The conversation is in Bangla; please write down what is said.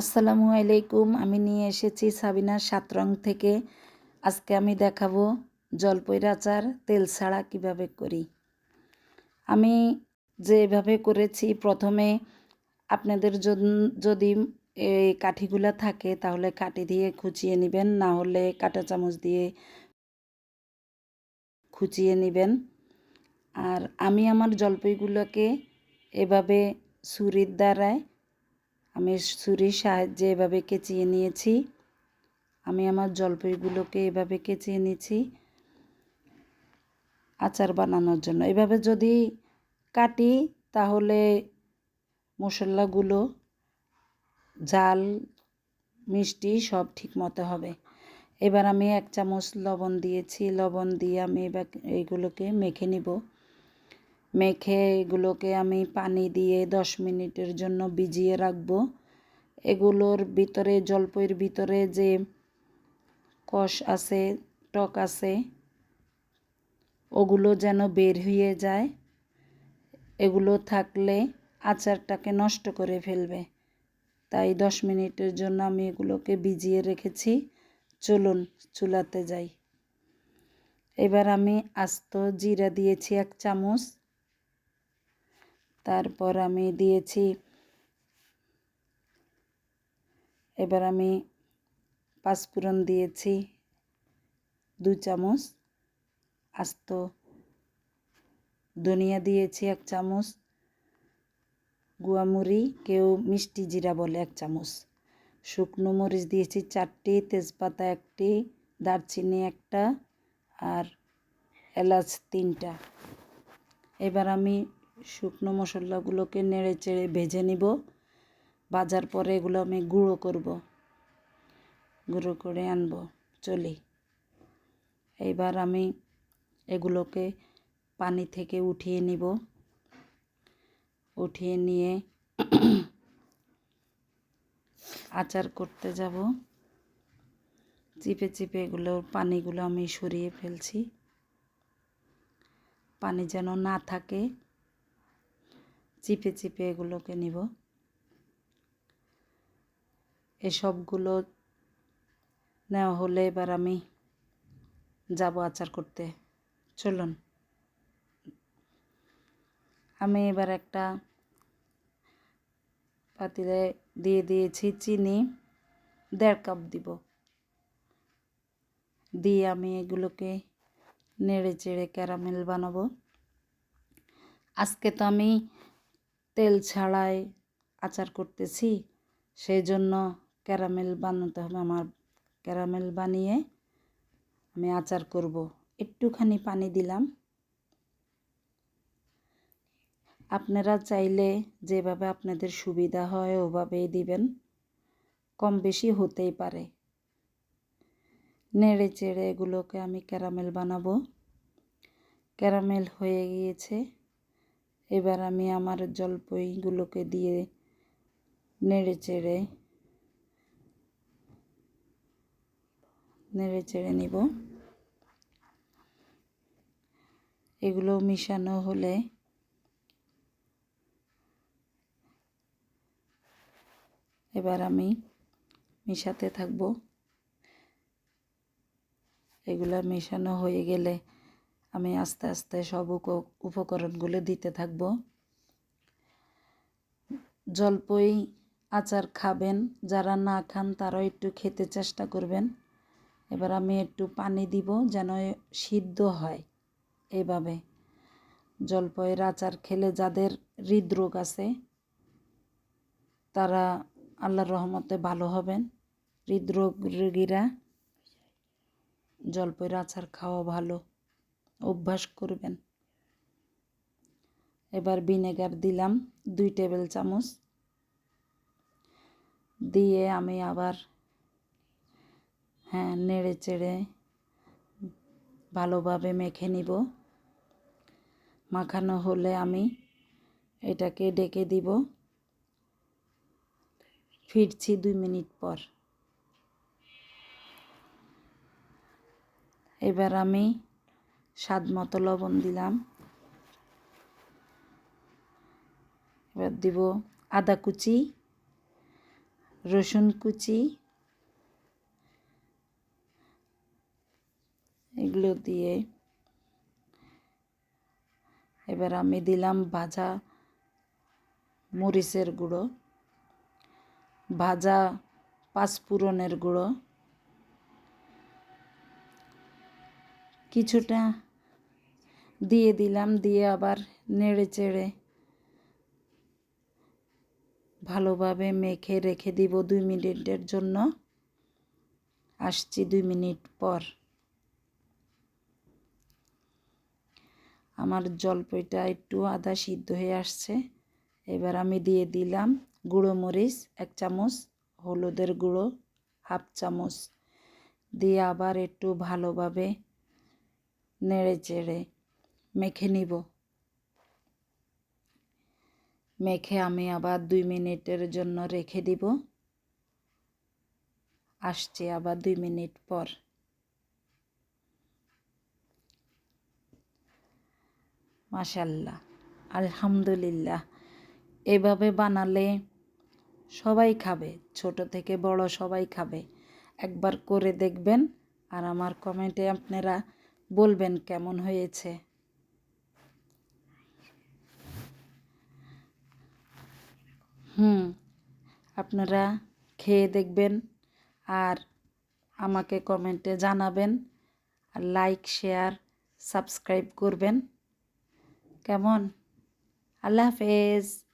আসসালামু আলাইকুম, আমি নিয়ে এসেছি সাবিনার সাত রং থেকে। আজকে আমি দেখাবো জলপইর আচার তেল ছাড়া কীভাবে করি। আমি যেভাবে করেছি, প্রথমে আপনাদের যদি এই কাঠিগুলো থাকে, তাহলে কাঠি দিয়ে খুচিয়ে নেবেন, না হলে কাঁটা চামচ দিয়ে খুচিয়ে নেবেন। আর আমি আমার জলপইগুলোকে এভাবে ছুরির দ্বারায় আমি ছুরির সাহায্যে এভাবে কেচিয়ে নিয়েছি। আমি আমার জলপাইগুলোকে এভাবে কেচিয়ে নিয়েছি আচার বানানোর জন্য। এভাবে যদি কাটি, তাহলে মশলাগুলো জাল মিষ্টি সব ঠিক মতো হবে। এবার আমি এক চামচ লবণ দিয়েছি। লবণ দিয়ে আমি এবার এইগুলোকে মেখে নিব। মেখে এগুলোকে আমি পানি দিয়ে দশ মিনিটের জন্য ভিজিয়ে রাখব। এগুলোর ভিতরে, জলপইয়ের ভিতরে যে কষ আছে, টক আছে, ওগুলো যেন বের হয়ে যায়। এগুলো থাকলে আচারটাকে নষ্ট করে ফেলবে। তাই দশ মিনিটের জন্য আমি এগুলোকে ভিজিয়ে রেখেছি। চলুন, চুলাতে যাই। এবার আমি আস্ত জিরা দিয়েছি এক চামচ। তারপর আমি দিয়েছি, এবার আমি পাঁচফোড়ন দিয়েছি, দু চামচ আস্ত ধনিয়া দিয়েছি এক চামচ, গুয়ামুড়ি কেউ মিষ্টি জিরা বলে এক চামচ, শুকনো মরিচ দিয়েছি চারটি, তেজপাতা একটি, দারচিনি একটা আর এলাচ তিনটা। এবার আমি শুকনো মশলাগুলোকে নেড়ে চেড়ে ভেজে নিব। ভাজার পরে এগুলো আমি গুঁড়ো করব। গুঁড়ো করে আনব। চলি। এইবার আমি এগুলোকে পানি থেকে উঠিয়ে নিব। উঠিয়ে নিয়ে আচার করতে যাব। চিপে চিপে এগুলোর পানিগুলো আমি সরিয়ে ফেলছি। পানি যেন না থাকে। চিপে চিপে এগুলোকে নিব। এসবগুলো নেওয়া হলে এবার আমি যাব আচার করতে। চলুন। আমি এবার একটা পাতিলে দিয়ে দিয়েছি চিনি, দেড় কাপ দিব। দিয়ে আমি এগুলোকে নেড়ে চেড়ে ক্যারামেল বানাবো। আজকে তো আমি তেল ছাড়াই আচার করতেছি। সেই জন্য ক্যারামেল বানাতে হবে আমার। ক্যারামেল বানিয়ে আমি আচার করব। একটুখানি পানি দিলাম। আপনারা চাইলে যেভাবে আপনাদের সুবিধা হয় ওভাবেই দিবেন। কম বেশি হতেই পারে। নেড়ে চেড়ে এগুলোকে আমি ক্যারামেল বানাবো। ক্যারামেল হয়ে গিয়েছে। এবার আমি আমার জলপইগুলোকে দিয়ে নেড়ে চেড়ে নেড়ে চেড়ে নিব। এগুলো মিশানো হলে এবার আমি মিশাতে থাকব। এগুলা মেশানো হয়ে গেলে আমি আস্তে আস্তে সব উপকরণগুলো দিতে থাকব। জলপই আচার খাবেন, যারা না খান তারাও একটু খেতে চেষ্টা করবেন। এবার আমি একটু পানি দিব যেন সিদ্ধ হয় এভাবে। জলপয়ের আচার খেলে যাদের হৃদরোগ আছে, তারা আল্লাহর রহমতে ভালো হবেন। হৃদরোগ রোগীরা জলপয়ের আচার খাওয়া ভালো। অভ্যাস করবেন। এবার ভিনেগার দিলাম দুই টেবিল চামচ। দিয়ে আমি আবার হ্যাঁ নেড়ে চেড়ে ভালোভাবে মেখে নিব। মাখানো হলে আমি এটাকে ডেকে দিব। ফিরছি দুই মিনিট পর। এবার আমি স্বাদ মতো লবণ দিলাম। এবার দিব আদা কুচি, রসুন কুচি। এগুলো দিয়ে এবার আমি দিলাম ভাজা মরিচের গুঁড়ো, ভাজা পাঁচফোড়নের গুঁড়ো। কিছুটা দিয়ে দিলাম, দিয়ে আবার নেড়ে চেড়ে ভালোভাবে মেখে রেখে দিব দুই মিনিটের জন্য। আসছি দুই মিনিট পর। আমার জলপাইটা একটু আদা সিদ্ধ হয়ে আসছে। এবার আমি দিয়ে দিলাম গুঁড়ো মরিচ, এক চামচ হলুদের গুঁড়ো, হাফ চামচ। দিয়ে আবার একটু ভালোভাবে নেড়ে চেড়ে মেখে নিব। মেখে আমি আবার দুই মিনিটের জন্য রেখে দিব। আসছে আবার দুই মিনিট পর। মাশাল্লাহ, আলহামদুলিল্লাহ। এভাবে বানালে সবাই খাবে, ছোট থেকে বড় সবাই খাবে। একবার করে দেখবেন আর আমার কমেন্টে আপনারা বলবেন কেমন হয়েছে। হুম, আপনারা খেয়ে দেখবেন আর আমাকে কমেন্টে জানাবেন আর লাইক, শেয়ার, সাবস্ক্রাইব করবেন। কেমন? আল্লাহ হাফেজ।